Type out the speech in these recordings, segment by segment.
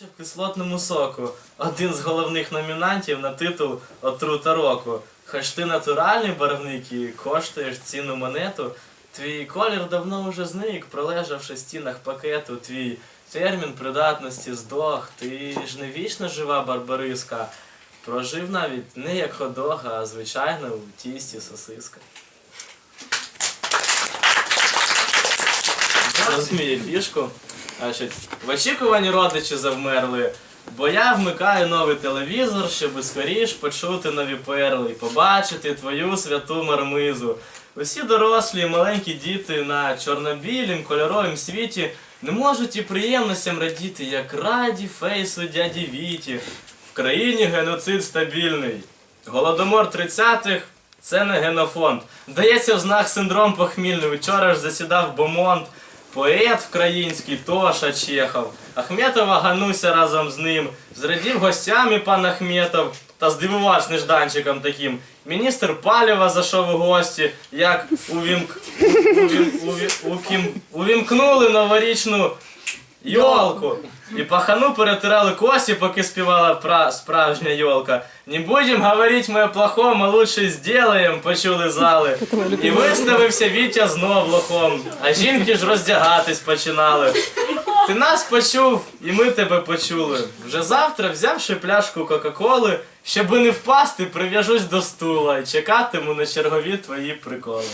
В кислотному соку один з головних номінантів на титул Отрута року. Хоч ти натуральний барвник і коштуєш ціну монету, твій колір давно вже зник, пролежавши в стінах пакету. Твій термін придатності здох. Ти ж не вічно жива барбариска. Прожив навіть не як ходога, а звичайно у тісті сосиска. Розуміє фішку. В очікуванні родичі завмерли, бо я вмикаю новий телевізор, щоб скоріш почути нові перли і побачити твою святу мармизу. Усі дорослі і маленькі діти на чорнобілім кольоровім світі не можуть і приємностям радіти, як раді фейсу дяді Віті. В країні геноцид стабільний. Голодомор 30-х це не генофонд. Дається в знак синдром похмільний. Вчора ж засідав Бомонд. Поет український Тоша Чехов, Ахметова Гануся разом з ним, зрадів гостями пан Ахметов. Та здивував нежданчиком таким. Міністр Палєва зайшов у гості, як увімк... увім... увім... увімкнули новорічну йолку. І пахану перетирали кості, поки співала пра... справжня йолка. Не будем говорить ми а лучше сделаем, почули зали. І виставився Вітя знов лохом, а жінки ж роздягатись починали. Ти нас почув, і ми тебе почули. Вже завтра, взявши пляшку Кока-Коли, щоби не впасти, прив'яжусь до стула і чекатиму на чергові твої приколи.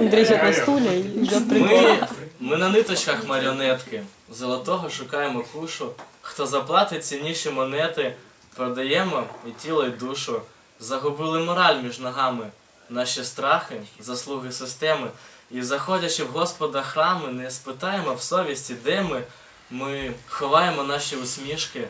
Андрій сидить на стулі і йде прикол. Ми, на ниточках маріонетки. Золотого шукаємо кушу. Хто заплатить цінніші монети, продаємо і тіло, і душу. Загубили мораль між ногами. Наші страхи, заслуги системи. І заходячи в Господа храми, не спитаємо в совісті, де ми. Ми ховаємо наші усмішки,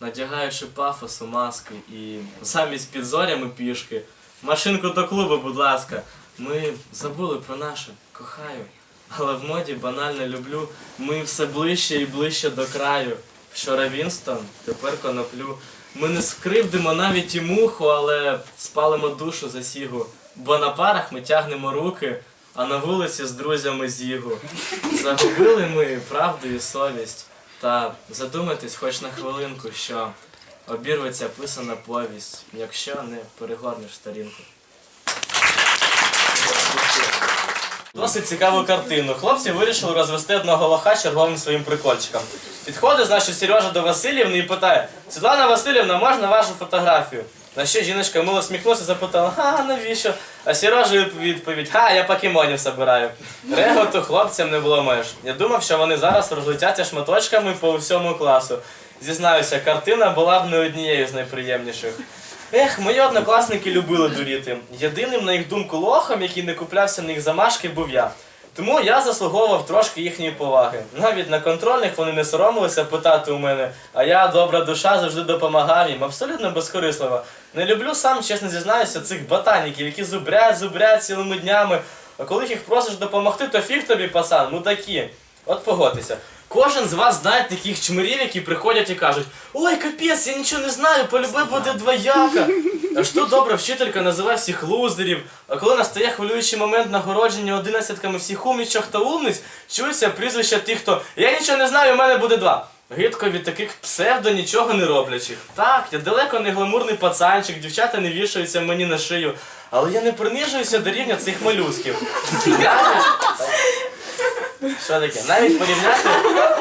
надягаючи пафосу маски і замість під зорями пішки. Машинку до клубу, будь ласка. Ми забули про наше кохаю. Але в моді банально люблю. Ми все ближче і ближче до краю. Вчора Вінстон, тепер коноплю. Ми не скривдимо навіть і муху, але спалимо душу за сігу. Бо на парах ми тягнемо руки, а на вулиці з друзями зігу. Загубили ми правду і совість. Та задумайтесь хоч на хвилинку, що обірветься писана повість, якщо не перегорнеш сторінку. Досить цікаву картину. Хлопці вирішили розвести одного лоха черговим своїм прикольчиком. Підходить, значить, Сережа до Васильівни і питає: Світлана Васильівна, можна вашу фотографію? На що жіночка мило сміхнулася запитала, а навіщо? А Сережа відповідь, ха, я покемонів забираю. Реготу хлопцям не було меж. Я думав, що вони зараз розлетяться шматочками по всьому класу. Зізнаюся, картина була б не однією з найприємніших. Ех, мої однокласники любили дуріти. Єдиним, на їх думку, лохом, який не куплявся на їх замашки, був я. Тому я заслуговував трошки їхньої поваги. Навіть на контрольних вони не соромилися питати у мене, а я, добра душа, завжди допомагав їм, абсолютно безкорисливо. Не люблю сам, чесно зізнаюся, цих ботаніків, які зубрять, зубрять цілими днями. А коли їх просиш допомогти, то фіг тобі, пасан, ну такі. От погодьтеся. Кожен з вас знає таких чмирів, які приходять і кажуть: Ой, капець, я нічого не знаю, полюби буде двояка. А що добра вчителька називає всіх лузерів, а коли настає хвилюючий момент нагородження одинадцятками всіх умнічок та умниць, чується прізвище тих, хто Я нічого не знаю, у мене буде два. Гидко від таких псевдо нічого не роблячих. Так, я далеко не гламурний пацанчик, дівчата не вішаються мені на шию, але я не принижуюся до рівня цих малюсків. Що таке? Навіть порівняти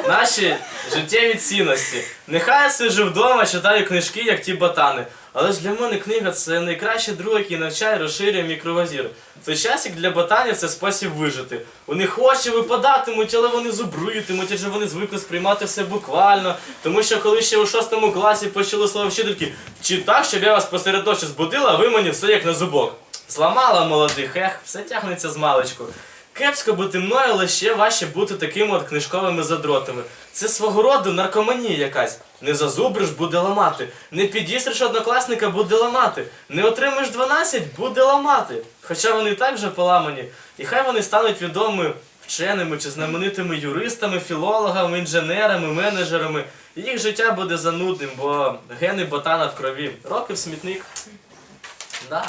наші життєві цінності. Нехай я сиджу вдома, читаю книжки, як ті ботани. Але ж для мене книга це найкращий друг, який навчає, розширює мій кругозір. В той час, як для ботанів це спосіб вижити. У них випадатимуть, але вони зубритимуть, адже вони звикли сприймати все буквально. Тому що коли ще у шостому класі почули слово вчительки, чи так, щоб я вас посеред ночі збудила, а ви мені все як на зубок. Зламала молодих, ех, все тягнеться з маличку. Кепсько бути мною, ще важче бути такими от книжковими задротами. Це свого роду наркоманія якась. Не зазубриш, буде ламати. Не підістриш однокласника, буде ламати. Не отримаєш 12, буде ламати. Хоча вони і так вже поламані. І хай вони стануть відомими вченими чи знаменитими юристами, філологами, інженерами, менеджерами. Їх життя буде занудним, бо гени ботана в крові. Роки в смітник. Да.